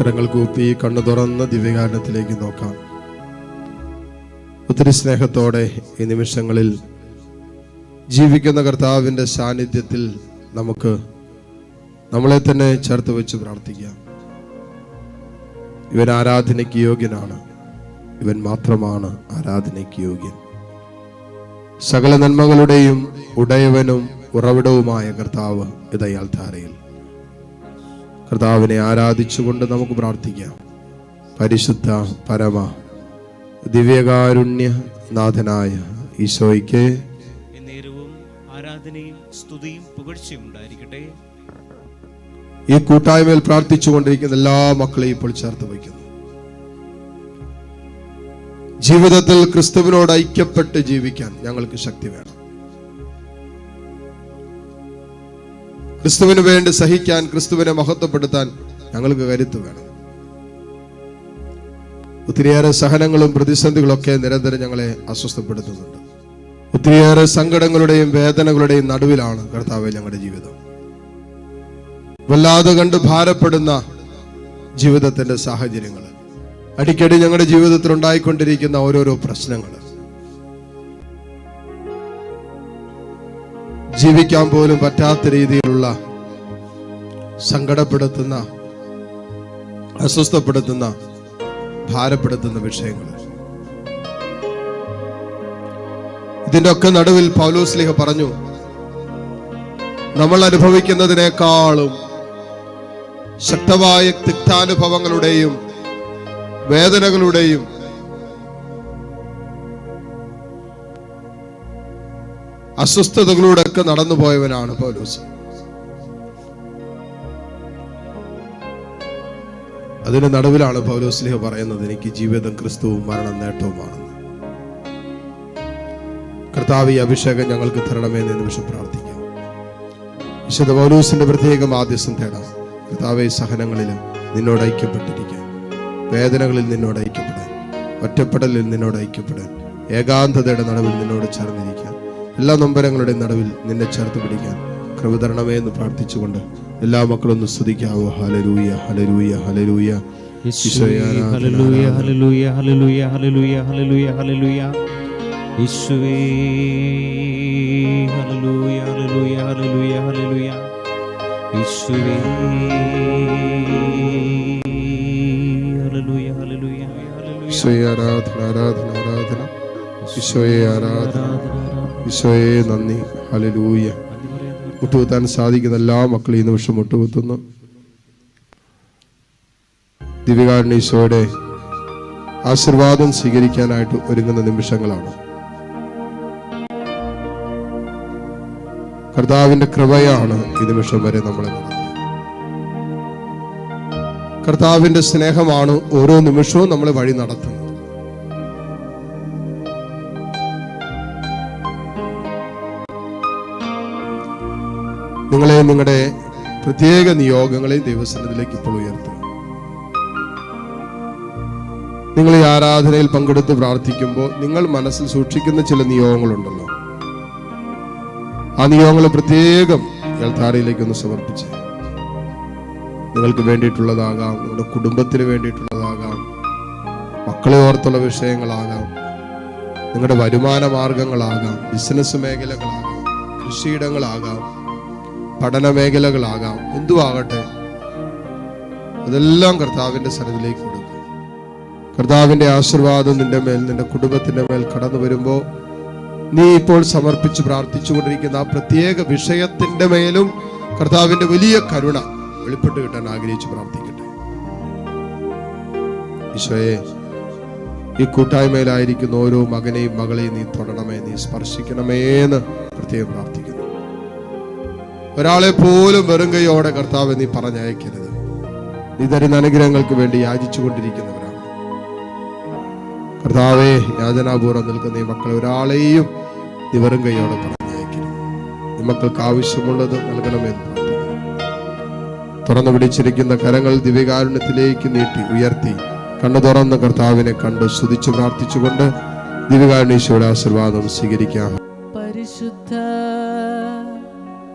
കരങ്ങൾ കൂപ്പി കണ്ണു തുറന്ന് ദിവ്യകാരണത്തിലേക്ക് നോക്കാം. ഒത്തിരി സ്നേഹത്തോടെ ഈ നിമിഷങ്ങളിൽ ജീവിക്കുന്ന കർത്താവിന്റെ സാന്നിധ്യത്തിൽ നമുക്ക് നമ്മളെ തന്നെ ചേർത്ത് വെച്ച് പ്രാർത്ഥിക്കാം. ഇവൻ ആരാധനയ്ക്ക് യോഗ്യനാണ്. ഇവൻ മാത്രമാണ് ആരാധനയ്ക്ക് യോഗ്യൻ. സകല നന്മകളുടെയും ഉടയവനും ഉറവിടവുമായ കർത്താവ് ഇതയാൽ ധാരയിൽ. കർത്താവിനെ ആരാധിച്ചുകൊണ്ട് നമുക്ക് പ്രാർത്ഥിക്കാം. പരിശുദ്ധ പരമ ദിവ്യകാരുണ്യ നാഥനായ ഈശോയ്ക്ക് ആരാധനയും സ്തുതിയും പുകഴ്ചയും ഉണ്ടായിരിക്കട്ടെ. ഈ കൂട്ടായ്മയിൽ പ്രാർത്ഥിച്ചുകൊണ്ടിരിക്കുന്ന എല്ലാ മക്കളെയും ഇപ്പോൾ ചേർത്ത് വയ്ക്കുന്നു. ജീവിതത്തിൽ ക്രിസ്തുവിനോട് ഐക്യപ്പെട്ട് ജീവിക്കാൻ ഞങ്ങൾക്ക് ശക്തി വേണം. ക്രിസ്തുവിന് വേണ്ടി സഹിക്കാൻ ക്രിസ്തുവിനെ മഹത്വപ്പെടുത്താൻ ഞങ്ങൾക്ക് കരുത്ത് വേണം. ഒത്തിരിയേറെ സഹനങ്ങളും പ്രതിസന്ധികളൊക്കെ നിരന്തരം ഞങ്ങളെ അസ്വസ്ഥപ്പെടുത്തുന്നുണ്ട്. ഒത്തിരിയേറെ സങ്കടങ്ങളുടെയും വേദനകളുടെയും നടുവിലാണ് കർത്താവ് ഞങ്ങളുടെ ജീവിതം. വല്ലാതെ കണ്ട് ഭാരപ്പെടുന്ന ജീവിതത്തിന്റെ സാഹചര്യങ്ങൾ അടിക്കടി ഞങ്ങളുടെ ജീവിതത്തിൽ ഉണ്ടായിക്കൊണ്ടിരിക്കുന്ന ഓരോരോ പ്രശ്നങ്ങൾ ജീവിക്കാൻ പോലും പറ്റാത്ത രീതിയിലുള്ള സങ്കടപ്പെടുത്തുന്ന അസ്വസ്ഥപ്പെടുത്തുന്ന ഭാരപ്പെടുത്തുന്ന വിഷയങ്ങൾ. ഇതിന്റെ ഒക്കെ നടുവിൽ പൗലോസ്ലിഹ പറഞ്ഞു നമ്മൾ അനുഭവിക്കുന്നതിനേക്കാളും ശക്തമായ തിക്താനുഭവങ്ങളുടെയും വേദനകളുടെയും അസ്വസ്ഥതകളുടെ ഒക്കെ നടന്നുപോയവനാണ് പൗലോസ്. അതിന് നടുവിലാണ് പൗലോസ്ലിഹ പറയുന്നത് എനിക്ക് ജീവിതം ക്രിസ്തുവും മരണം നേട്ടവുമാണെന്ന്. കർത്താവ് ഈ അഭിഷേകം ഞങ്ങൾക്ക് തരണമേ എന്ന് നിമിഷം പ്രാർത്ഥിക്കാം. വിശുദ്ധ പൗലൂസിന്റെ പ്രത്യേകം ആദ്യസം തേടാം. കർത്താവെ സഹനങ്ങളിലും നിന്നോട് ഐക്യപ്പെട്ടിരിക്കാൻ. വേദനകളിൽ നിന്നോട് ഐക്യപ്പെടാൻ. ഒറ്റപ്പെടലിൽ നിന്നോട് ഐക്യപ്പെടാൻ. ഏകാന്തതയുടെ നടുവിൽ നിന്നോട് ചേർന്നിരിക്കാൻ. എല്ലാ നൊമ്പരങ്ങളുടെയും നടുവിൽ നിന്നെ ചേർത്ത് പിടിക്കാൻ കൃപ തരണമേ എന്ന് പ്രാർത്ഥിച്ചുകൊണ്ട് എല്ലാ മക്കളും ഒന്ന് സ്തുതിക്കാവോ ഹലരൂയ ഹലരൂയ ഹലരൂയ ആരാധന ആരാധന ആരാധന. ഈശോയെ ആരാധന. ഈശോയെ നന്ദി. ഹലലൂയ മുട്ടുകുത്താൻ സാധിക്കുന്ന എല്ലാ മക്കളും ഈ നിമിഷം മുട്ടുകുത്തുന്നു. ദിവ്യകാരുണ്യ ഈശോയുടെ ആശീർവാദം സ്വീകരിക്കാനായിട്ട് ഒരുങ്ങുന്ന നിമിഷങ്ങളാണ്. കർത്താവിന്റെ കൃപയാണ് ഈ നിമിഷം വരെ നമ്മളെ കർത്താവിന്റെ സ്നേഹമാണ് ഓരോ നിമിഷവും നമ്മളെ വഴി നടത്തുന്നത്. നിങ്ങളെ നിങ്ങളുടെ പ്രത്യേക നിയോഗങ്ങളെയും ദൈവസന്നിധിയിലേക്ക് ഇപ്പോൾ ഉയർത്തുക നിങ്ങൾ ഈ ആരാധനയിൽ പങ്കെടുത്ത് പ്രാർത്ഥിക്കുമ്പോൾ നിങ്ങൾ മനസ്സിൽ സൂക്ഷിക്കുന്ന ചില നിയോഗങ്ങളുണ്ടല്ലോ. ആ നിയോഗങ്ങൾ പ്രത്യേകം എൽത്താരയിലേക്ക് ഒന്ന് സമർപ്പിച്ച് നിങ്ങൾക്ക് വേണ്ടിയിട്ടുള്ളതാകാം നിങ്ങളുടെ കുടുംബത്തിന് വേണ്ടിയിട്ടുള്ളതാകാം മക്കളെ ഓർത്തുള്ള വിഷയങ്ങളാകാം നിങ്ങളുടെ വരുമാന മാർഗങ്ങളാകാം ബിസിനസ് മേഖലകളാകാം കൃഷിയിടങ്ങളാകാം പഠന മേഖലകളാകാം എന്തുവാകട്ടെ? അതെല്ലാം കർത്താവിന്റെ സന്നിധിയിലേക്ക് കൊടുക്കും. കർത്താവിന്റെ ആശീർവാദം നിന്റെ മേൽ നിന്റെ കുടുംബത്തിന്റെ മേൽ കടന്നു വരുമ്പോൾ നീ ഇപ്പോൾ സമർപ്പിച്ച് പ്രാർത്ഥിച്ചുകൊണ്ടിരിക്കുന്ന ആ പ്രത്യേക വിഷയത്തിന്റെ മേലും കർത്താവിന്റെ വലിയ കരുണ വെളിപ്പെട്ട് കിട്ടാൻ ആഗ്രഹിച്ച് പ്രാർത്ഥിക്കട്ടെ. ഈശോയെ ഈ കൂട്ടായ്മയിലായിരിക്കുന്ന ഓരോ മകനെയും മകളെയും നീ തൊടണമേ നീ സ്പർശിക്കണമേ എന്ന് പ്രത്യേകം പ്രാർത്ഥിക്കുന്നു. ഒരാളെ പോലും വെറും കൈയോടെ കർത്താവ് നീ പറഞ്ഞയക്കരുത്. നീ തരുന്ന അനുഗ്രഹങ്ങൾക്ക് വേണ്ടി യാചിച്ചു കൊണ്ടിരിക്കുന്നവരാണ്. കർത്താവെ യാചനാപൂർവം നിൽക്കുന്ന ഈ മക്കളെ ഒരാളെയും നീ വെറും കൈയോടെ പറഞ്ഞയക്കരുത്. ഈ മക്കൾക്ക് ആവശ്യമുള്ളത് നൽകണമെന്ന് തുറന്നു പിടിച്ചിരിക്കുന്ന കരങ്ങൾ ദിവ്യകാരുണ്യത്തിലേക്ക് നീട്ടി ഉയർത്തി കണ്ണു തുറന്ന് കർത്താവിനെ കണ്ട് സ്തുതിച്ചു പ്രാർത്ഥിച്ചുകൊണ്ട് ദിവ്യകാരുണ്യശയുടെ ആശീർവാദം സ്വീകരിക്കാം. പരിശുദ്ധ